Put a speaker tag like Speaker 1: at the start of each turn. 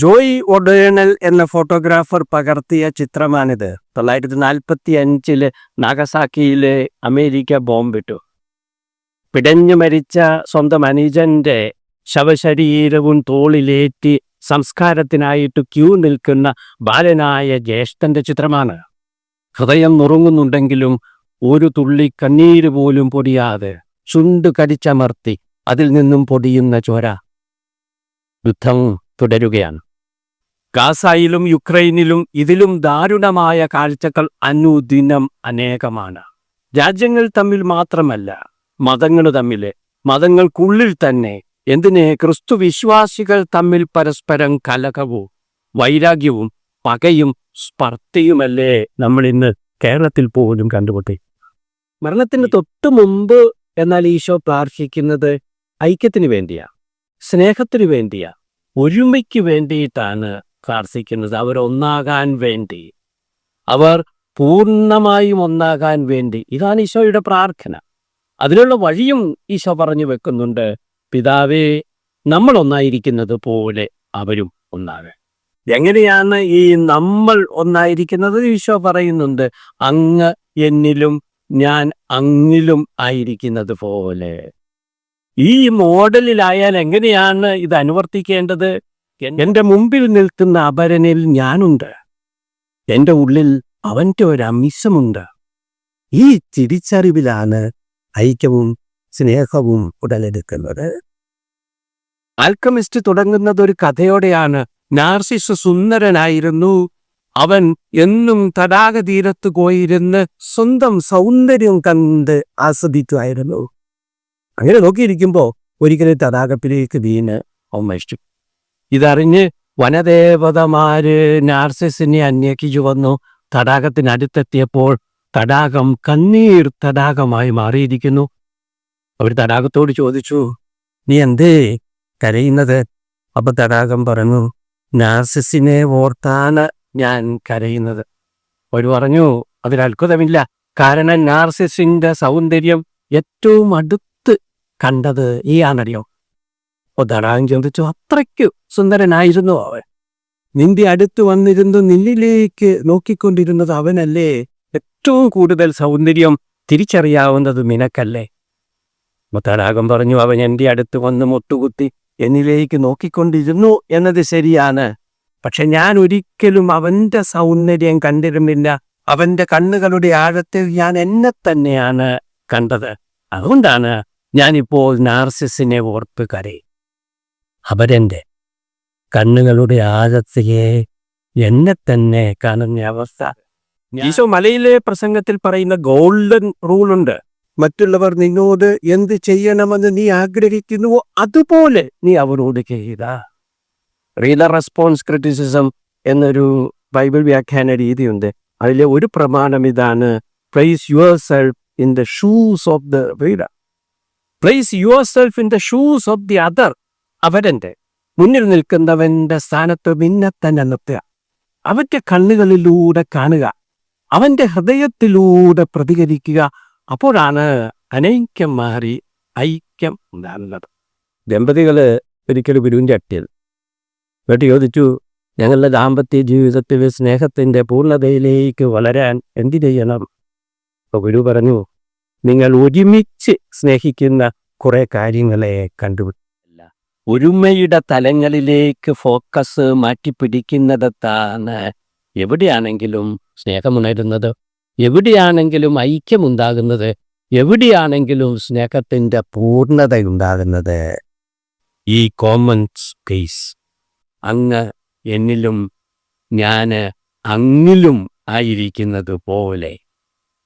Speaker 1: ജോയ് ഒഡേണൽ എന്ന ഫോട്ടോഗ്രാഫർ പകർത്തിയ ചിത്രമാണിത്. തൊള്ളായിരത്തി നാൽപ്പത്തി അഞ്ചിൽ നാഗസാക്കിയിലെ അമേരിക്ക ബോംബിട്ടു. പിടഞ്ഞു മരിച്ച സ്വന്തം അനുജന്റെ ശവശരീരവും തോളിലേറ്റി സംസ്കാരത്തിനായിട്ട് ക്യൂ നിൽക്കുന്ന ബാലനായ ജ്യേഷ്ഠന്റെ ചിത്രമാണ്. ഹൃദയം നുറുങ്ങുന്നുണ്ടെങ്കിലും ഒരു തുള്ളി കണ്ണീര് പോലും പൊടിയാതെ ചുണ്ട് കടിച്ചമർത്തി അതിൽ നിന്നും പൊടിയുന്ന ചോര. യുദ്ധം തുടരുകയാണ്. ഗാസായിലും യുക്രൈനിലും ഇതിലും ദാരുണമായ കാഴ്ചകൾ അനുദിനം അനേകമാണ്. രാജ്യങ്ങൾ തമ്മിൽ മാത്രമല്ല മതങ്ങൾ തമ്മിൽ മതങ്ങൾക്കുള്ളിൽ തന്നെ എന്തിനെ ക്രിസ്തു വിശ്വാസികൾ തമ്മിൽ പരസ്പരം കലകവും വൈരാഗ്യവും പകയും സ്പർദ്ധയുമല്ലേ നമ്മൾ ഇന്ന് കേരളത്തിൽ പോലും കണ്ടുപൊട്ടി മരണത്തിന് തൊട്ടു മുമ്പ് എന്നാൽ ഈശോ പ്രാർത്ഥിക്കുന്നത് ഐക്യത്തിന് വേണ്ടിയാ സ്നേഹത്തിനു വേണ്ടിയാ ഒരുമയ്ക്ക് വേണ്ടിയിട്ടാണ് പ്രാർത്ഥിക്കുന്നത് അവർ ഒന്നാകാൻ വേണ്ടി. അവർ പൂർണമായും ഒന്നാകാൻ വേണ്ടി. ഇതാണ് ഈശോയുടെ പ്രാർത്ഥന. അതിനുള്ള വഴിയും ഈശോ പറഞ്ഞു വെക്കുന്നുണ്ട്. പിതാവേ നമ്മൾ ഒന്നായിരിക്കുന്നത് പോലെ അവരും ഒന്നാകാൻ എങ്ങനെയാണ് ഈ നമ്മൾ ഒന്നായിരിക്കുന്നത്? ഈശോ പറയുന്നുണ്ട് അങ്ങ് എന്നിലും ഞാൻ അങ്ങിലും ആയിരിക്കുന്നത് പോലെ. ഈ മോഡലിലായാൽ എങ്ങനെയാണ് ഇത് അനുവർത്തിക്കേണ്ടത്? എന്റെ മുമ്പിൽ നിൽക്കുന്ന അപരനിൽ ഞാനുണ്ട്. എന്റെ ഉള്ളിൽ അവന്റെ ഒരു അമിഷമുണ്ട് ഈ തിരിച്ചറിവിലാണ് ഐക്യവും സ്നേഹവും ഉടലെടുക്കുന്നത്. ആൽക്കമിസ്റ്റ് തുടങ്ങുന്നത് ഒരു കഥയോടെയാണ് നാർസിസ് സുന്ദരനായിരുന്നു. അവൻ എന്നും തടാക തീരത്ത് പോയിരുന്ന് സ്വന്തം സൗന്ദര്യം കണ്ട് ആസ്വദിക്കുമായിരുന്നു. അങ്ങനെ നോക്കിയിരിക്കുമ്പോ ഒരിക്കലും തടാകത്തിലേക്ക് വീണ് അവൻ മരിച്ചു. ഇതറിഞ്ഞ് വനദേവതമാര് നാർസിസിനെ അന്വേഷിച്ചു വന്നു. തടാകത്തിനടുത്തെത്തിയപ്പോൾ തടാകം കണ്ണീർ തടാകമായി മാറിയിരിക്കുന്നു. അവർ തടാകത്തോട് ചോദിച്ചു നീ എന്തേ കരയുന്നത്? അപ്പൊ തടാകം പറഞ്ഞു നാർസിസിനെ ഓർത്താണ് ഞാൻ കരയുന്നത്. അവർ പറഞ്ഞു അതിൽ അത്ഭുതമില്ല. കാരണം നാർസിസിന്റെ സൗന്ദര്യം ഏറ്റവും അടുത്ത് കണ്ടത് ഈ ആണറിയോ ഓ ധടാകം ചിന്തിച്ചു അത്രയ്ക്ക് സുന്ദരനായിരുന്നു അവൻ. നിന്റെ അടുത്ത് വന്നിരുന്നു നിന്നിലേക്ക് നോക്കിക്കൊണ്ടിരുന്നത് അവനല്ലേ? ഏറ്റവും കൂടുതൽ സൗന്ദര്യം തിരിച്ചറിയാവുന്നത് നിനക്കല്ലേ? മുത്തടാകം പറഞ്ഞു അവൻ എന്റെ അടുത്ത് വന്ന് മുട്ടുകുത്തി എന്നിലേക്ക് നോക്കിക്കൊണ്ടിരുന്നു എന്നത് ശരിയാണ്. പക്ഷെ ഞാൻ ഒരിക്കലും അവന്റെ സൗന്ദര്യം കണ്ടിരുന്നില്ല. അവന്റെ കണ്ണുകളുടെ ആഴത്തിൽ ഞാൻ എന്നെ തന്നെയാണ് കണ്ടത്. അതുകൊണ്ടാണ് ഞാനിപ്പോൾ നാർസിസിനെ ഓർത്ത് കരയും അവരെന്റെ കണ്ണുകളുടെ ആഴത്തിലെ എന്നെ തന്നെ കാണുന്ന അവസ്ഥ ഈശോ മലയിലെ പ്രസംഗത്തിൽ പറയുന്ന ഗോൾഡൻ റൂൾ ഉണ്ട്. മറ്റുള്ളവർ നിന്നോട് എന്ത് ചെയ്യണമെന്ന് നീ ആഗ്രഹിക്കുന്നുവോ അതുപോലെ നീ അവരോട് ചെയ്യുക റീലർ റെസ്പോൺസ് ക്രിറ്റിസിസം എന്നൊരു ബൈബിൾ വ്യാഖ്യാന രീതിയുണ്ട്. അതിലെ ഒരു പ്രമാണം ഇതാണ് place yourself in the shoes of the reader place yourself in the shoes of the other അവരന്റെ മുന്നിൽ നിൽക്കുന്നവന്റെ സ്ഥാനത്ത് നിന്നെ തന്നെ നിർത്തുക. അവന്റെ കണ്ണുകളിലൂടെ കാണുക. അവന്റെ ഹൃദയത്തിലൂടെ പ്രതികരിക്കുക. അപ്പോഴാണ് അനൈക്യം മാറി ഐക്യം ഉണ്ടാകുന്നത്. ദമ്പതികൾ ഒരിക്കലും ഗുരുവിന്റെ അട്ടിയത്. എന്നിട്ട് ചോദിച്ചു ഞങ്ങളുടെ ദാമ്പത്യ ജീവിതത്തിൽ സ്നേഹത്തിന്റെ പൂർണതയിലേക്ക് വളരാൻ എന്തു ചെയ്യണം? അപ്പൊ ഗുരു പറഞ്ഞു നിങ്ങൾ ഒരുമിച്ച് സ്നേഹിക്കുന്ന കുറേ കാര്യങ്ങളെ കണ്ടുപിടില്ല ഒരുമയുടെ തലങ്ങളിലേക്ക് ഫോക്കസ് മാറ്റിപ്പിടിക്കുന്നിടത്താണ് എവിടെയാണെങ്കിലും സ്നേഹമുണരുന്നത് എവിടെയാണെങ്കിലും ഐക്യമുണ്ടാകുന്നത് എവിടെയാണെങ്കിലും സ്നേഹത്തിന്റെ പൂർണതയുണ്ടാകുന്നത്. ഈ കോമൺ സ്പേസ് അങ്ങ് എന്നിലും ഞാൻ അങ്ങിലും ആയിരിക്കുന്നത് പോലെ.